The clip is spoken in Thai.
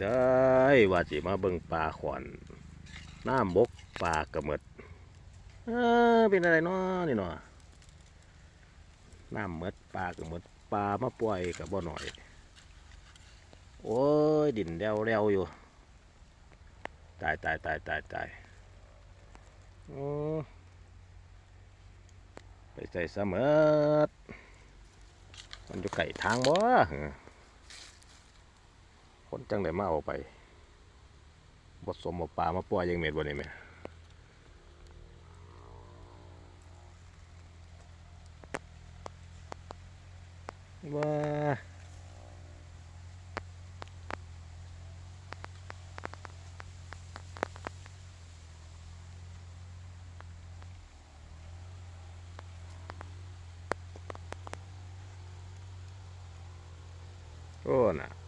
ได้ว่าสิมาเบิ่งปลาขวนน้ำบกปลากระหมดเออเป็นอะไรเนาะนี่เนาะน้ำหมดปลากระหมดปลามาปล่อยกับบ่หน่อย โอ้ยดินเร็วเร็วๆอยู่ ตายตายตายตายตายไปใส่เสมอมันอยู่ไก่ทางบ่ คนจังได้มาเอาไปบดสมเอาปลามาปล่อยยังเม็ดบ่นี่แม่ว้าโอ้น่ะ